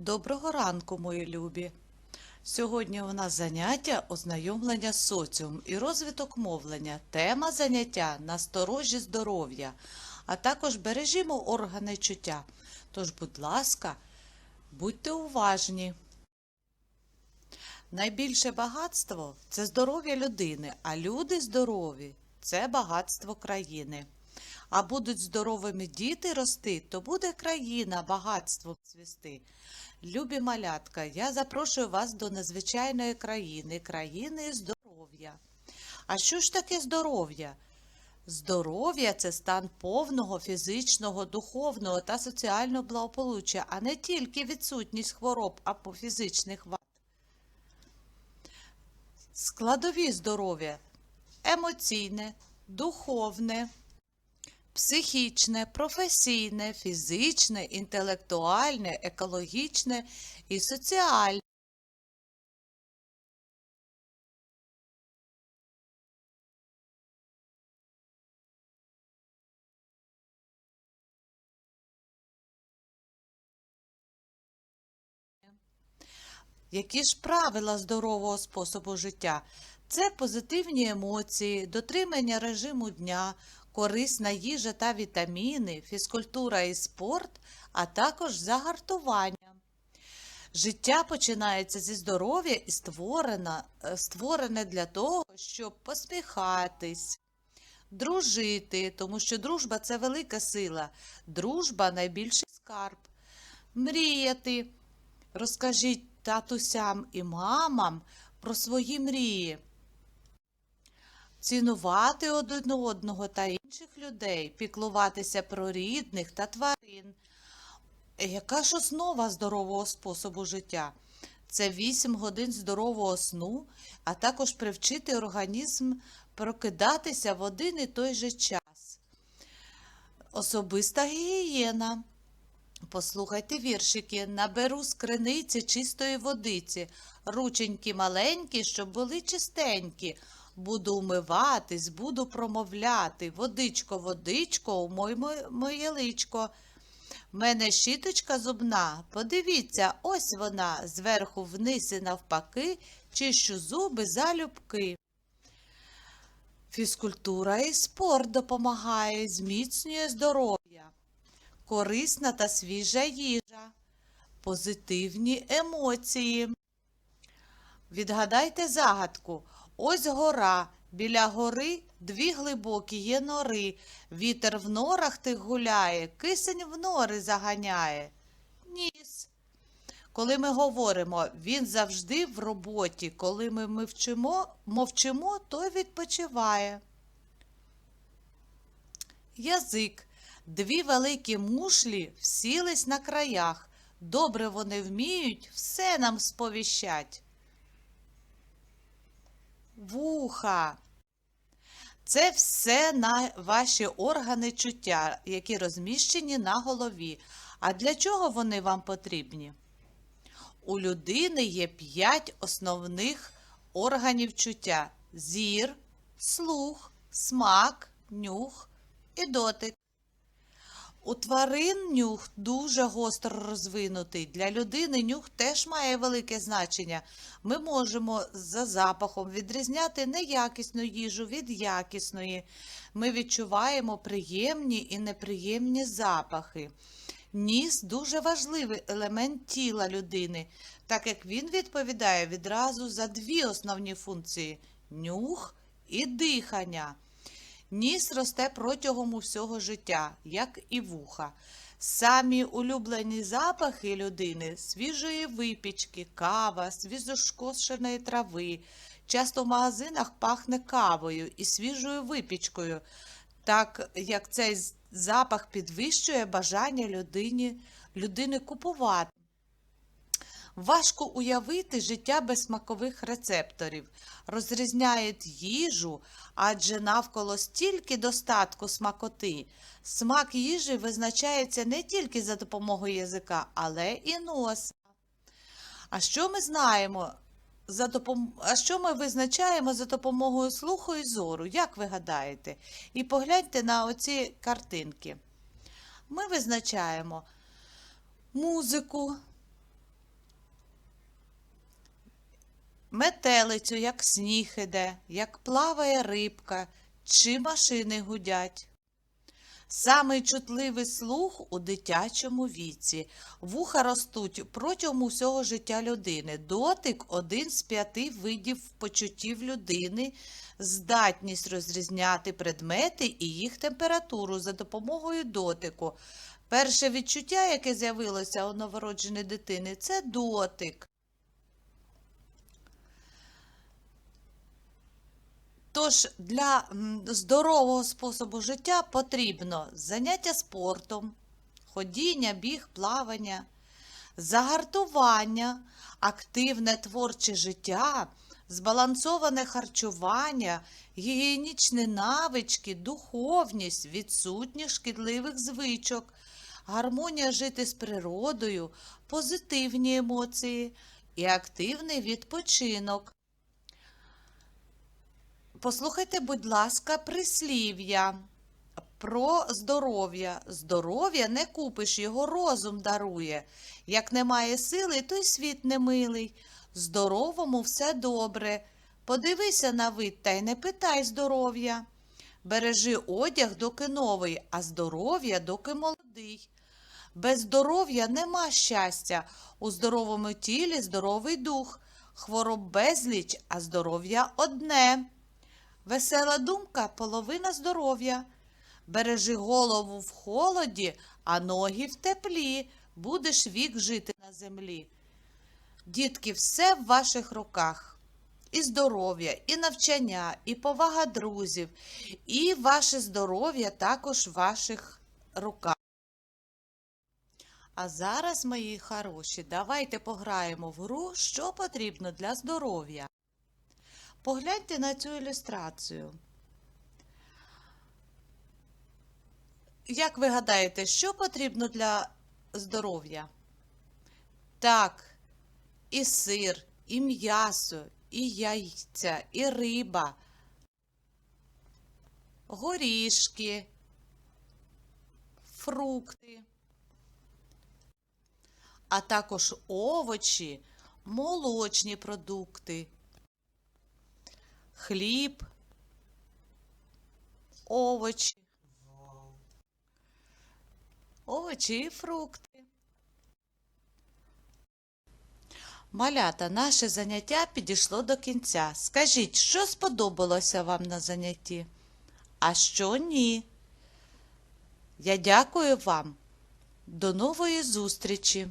Доброго ранку, мої любі! Сьогодні у нас заняття ознайомлення з соціум і розвиток мовлення. Тема заняття насторожі здоров'я, а також бережімо органи чуття. Тож, будь ласка, будьте уважні. Найбільше багатство це здоров'я людини, а люди здорові це багатство країни. А будуть здоровими діти рости, то буде країна багатством цвісти. Любі малятка, я запрошую вас до незвичайної країни, країни здоров'я. А що ж таке здоров'я? Здоров'я це стан повного фізичного, духовного та соціального благополуччя, а не тільки відсутність хвороб або фізичних вад. Складові здоров'я емоційне, духовне, психічне, професійне, фізичне, інтелектуальне, екологічне і соціальне. Які ж правила здорового способу життя? Це позитивні емоції, дотримання режиму дня, корисна їжа та вітаміни, фізкультура і спорт, а також загартування. Життя починається зі здоров'я і створено, е, створене для того, щоб посміхатись, дружити, тому що дружба це велика сила, дружба найбільший скарб, мріяти. Розкажіть татусям і мамам про свої мрії. Цінувати один одного та інших людей, піклуватися про рідних та тварин. Яка ж основа здорового способу життя? Це 8 годин здорового сну, а також привчити організм прокидатися в один і той же час. Особиста гігієна. Послухайте віршики. Наберу з криниці чистої водиці, рученьки маленькі, щоб були чистенькі. Буду умиватись, буду промовляти. Водичко, водичко, умой моє личко. В мене щіточка зубна. Подивіться, ось вона, зверху вниз і навпаки, чищу зуби залюбки. Фізкультура і спорт допомагає, зміцнює здоров'я корисна та свіжа їжа, позитивні емоції. Відгадайте загадку. Ось гора. Біля гори дві глибокі є нори. Вітер в норах тих гуляє, кисень в нори заганяє. Ніс. Коли ми говоримо, він завжди в роботі. Коли ми мовчимо, мовчимо, той відпочиває. Язик. Дві великі мушлі всілись на краях. Добре вони вміють, все нам сповіщать. Вуха. Це все на ваші органи чуття, які розміщені на голові. А для чого вони вам потрібні? У людини є п'ять основних органів чуття: зір, слух, смак, нюх і дотик. У тварин нюх дуже гостро розвинутий. Для людини нюх теж має велике значення. Ми можемо за запахом відрізняти неякісну їжу від якісної. Ми відчуваємо приємні і неприємні запахи. Ніс дуже важливий елемент тіла людини, так як він відповідає відразу за дві основні функції нюх і дихання. Ніс росте протягом усього життя, як і вуха. Самі улюблені запахи людини свіжої випічки, кава, свіжошкошеної трави. Часто в магазинах пахне кавою і свіжою випічкою, так як цей запах підвищує бажання людині, людини купувати. Важко уявити життя без смакових рецепторів. Розрізняють їжу, адже навколо стільки достатку смакоти. Смак їжі визначається не тільки за допомогою язика, але і носа. А що ми знаємо? За допом... А що ми визначаємо за допомогою слуху і зору? Як ви гадаєте? І погляньте на оці картинки. Ми визначаємо музику, метелицю, як сніг іде, як плаває рибка, чи машини гудять. Самий чутливий слух у дитячому віці. Вуха ростуть протягом усього життя людини. Дотик один з п'яти видів почуттів людини, здатність розрізняти предмети і їх температуру за допомогою дотику. Перше відчуття, яке з'явилося у новородженої дитини, це дотик. Тож для здорового способу життя потрібно заняття спортом, ходіння, біг, плавання, загартування, активне творче життя, збалансоване харчування, гігієнічні навички, духовність, відсутність шкідливих звичок, гармонія жити з природою, позитивні емоції і активний відпочинок. Послухайте, будь ласка, прислів'я про здоров'я. Здоров'я не купиш, його розум дарує. Як немає сили, то й світ не милий. Здоровому все добре. Подивися на вид та й не питай здоров'я. Бережи одяг, доки новий, а здоров'я, доки молодий. Без здоров'я нема щастя. У здоровому тілі здоровий дух. Хвороб безліч, а здоров'я одне. Весела думка половина здоров'я. Бережи голову в холоді, а ноги в теплі. Будеш вік жити на землі. Дітки, все в ваших руках. І здоров'я, і навчання, і повага друзів, і ваше здоров'я також в ваших руках. А зараз, мої хороші, давайте пограємо в гру, що потрібно для здоров'я. Погляньте на цю ілюстрацію. Як ви гадаєте, що потрібно для здоров'я? Так, і сир, і м'ясо, і яйця, і риба, горішки, фрукти, а також овочі, молочні продукти хліб, овочі, овочі і фрукти. Малята, наше заняття підійшло до кінця. Скажіть, що сподобалося вам на занятті? А що ні? Я дякую вам. До нової зустрічі!